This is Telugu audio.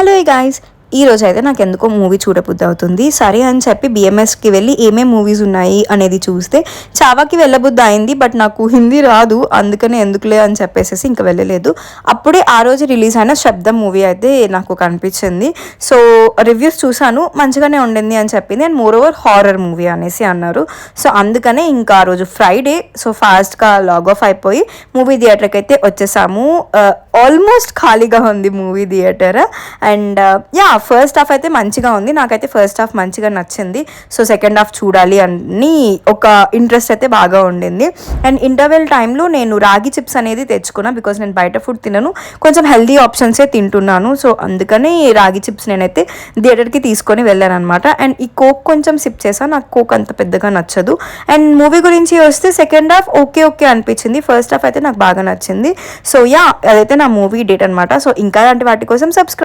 హలో గాయస్ ఈ రోజు అయితే నాకు ఎందుకో మూవీ చూడబుద్ధి అవుతుంది సరే అని చెప్పి బిఎంఎస్కి వెళ్ళి ఏమేం మూవీస్ ఉన్నాయి అనేది చూస్తే చావాకి వెళ్ళబుద్ధి అయింది బట్ నాకు హిందీ రాదు అందుకనే ఎందుకులే అని చెప్పేసి ఇంకా వెళ్ళలేదు. అప్పుడే ఆ రోజు రిలీజ్ అయిన శబ్దం మూవీ అయితే నాకు కనిపించింది. సో రివ్యూస్ చూశాను మంచిగానే ఉండింది అని చెప్పింది. And moreover horror movie అనేసి అన్నారు. సో అందుకనే ఇంకా ఆ రోజు ఫ్రైడే సో ఫాస్ట్గా లాగ్ ఆఫ్ అయిపోయి మూవీ థియేటర్కి అయితే వచ్చేసాము. ఆల్మోస్ట్ ఖాళీగా ఉంది movie theatre. And yeah first half అయితే మంచిగా ఉంది. నాకైతే ఫస్ట్ హాఫ్ మంచిగా నచ్చింది. సో సెకండ్ హాఫ్ చూడాలి అని ఒక ఇంట్రెస్ట్ అయితే బాగా ఉండింది. అండ్ ఇంటర్వెల్ టైంలో నేను రాగి చిప్స్ అనేది తెచ్చుకున్నా బికాస్ నేను బయట ఫుడ్ తినను. కొంచెం హెల్దీ ఆప్షన్సే తింటున్నాను. సో అందుకని రాగి చిప్స్ నేనైతే థియేటర్కి తీసుకొని వెళ్ళాను అనమాట అండ్ ఈ కోక్ కొంచెం సిప్ చేసాను నాకు కోక్ అంత పెద్దగా నచ్చదు. అండ్ మూవీ గురించి వస్తే సెకండ్ హాఫ్ ఓకే ఓకే అనిపించింది. ఫస్ట్ హాఫ్ అయితే నాకు బాగా నచ్చింది. సో యా అదైతే నా మూవీ డేట్ అనమాట సో ఇంకా అలాంటి వాటి కోసం సబ్స్క్రైబ్